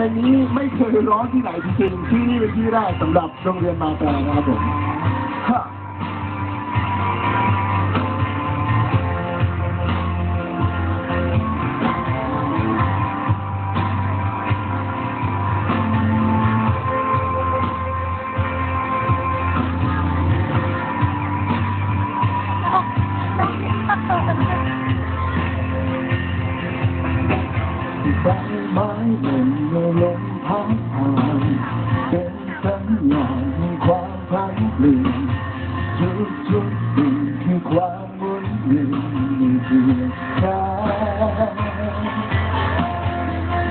ลงนี้ไม่เคยร้องที่ไหนจริงๆที่นี่เป็นที่แรกสำหรับโรงเรียนมาแต่นะครับผมฮะใบ ไม้หล่นเมื่อลมพัดผ่านเป็นสัญญาณแห่ความพันเปลี่ยนทุกทุกๆสิ่งคือความหมุนเวียนมีเพียงแค่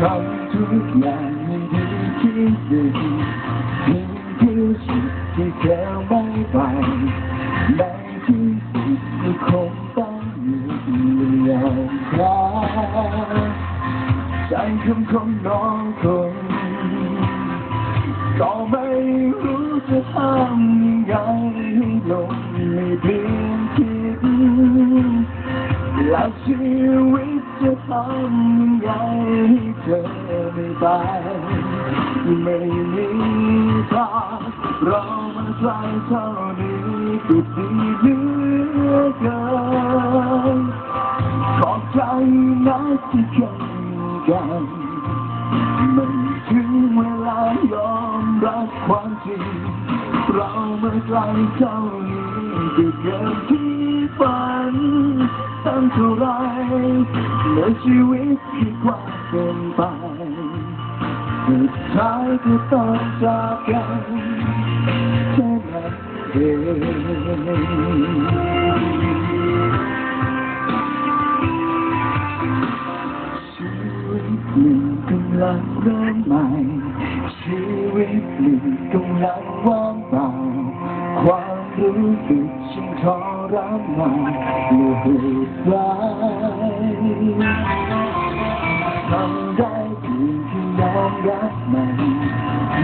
ทำทุกอย่างให้ดีที่ดเพียงคือสุดที่แค่ไม่ไป ใจคำคำน้องคนก็ไม่รู้จะทำยังไงให้ลงไม่เปลี่ยนคิดแล้วชีวิตจะทำยังไงให้เธอไม่ไปไม่มีทางเรามาไกลเท่านี้ก็ดีเหลือเกินขอบใจนะที่แข่ง กันมันถึงเวลายอมรับความจริง เราเมื่อไกลเท่านี้ก็เกินที่ฝันตั้งเท่าไรในชีวิตที่กว้างเกินไปสุดท้ายก็ต้องจากกันแค่นั้นเอง ลังเริ่มใหม่ ชีวิตหนึ่งกำลังว่างเปล่า ความรู้สึกฉันทรมานเมื่อเหตุร้ายทำได้เพียงแค่ยอมรับมัน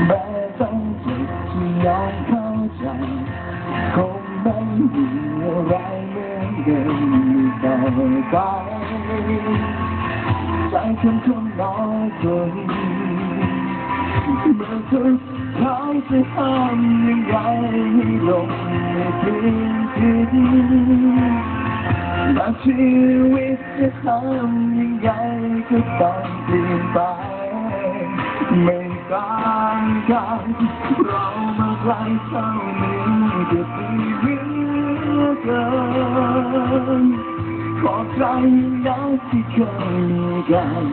แม้ต้องเจ็บที่ยอมเข้าใจคงไม่มีอะไรเหมือนเดิมอีกต่อไป ใจฉันคงน้อยคนเมื่อสุดท้ายจะทำยังไงให้ลงไม่เปลี่ยนทิศและชีวิตจะทำยังไงก็ต้องเปลี่ยนไปไม่ต่างกันเรามาไกลเท่านี้ก็ดีเหลือเกิน ขอบใจนะที่เคยมีกัน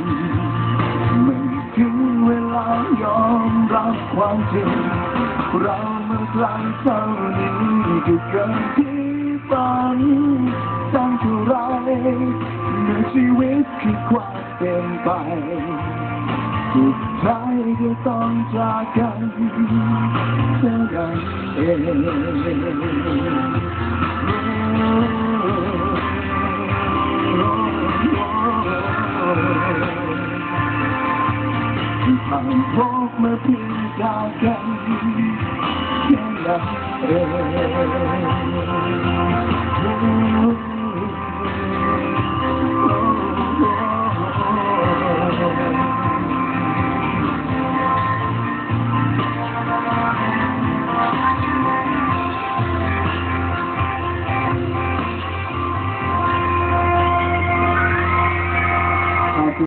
ไม่ถึงเวลายอมรับความจริงเราเมื่อไกลเท่านี้ก็เกินที่ฝันตั้งเท่าไรเมื่อชีวิตคือความเป็นไปสุดท้ายก็ต้องจากกันเท่านั้นเอง I'm me please again in the.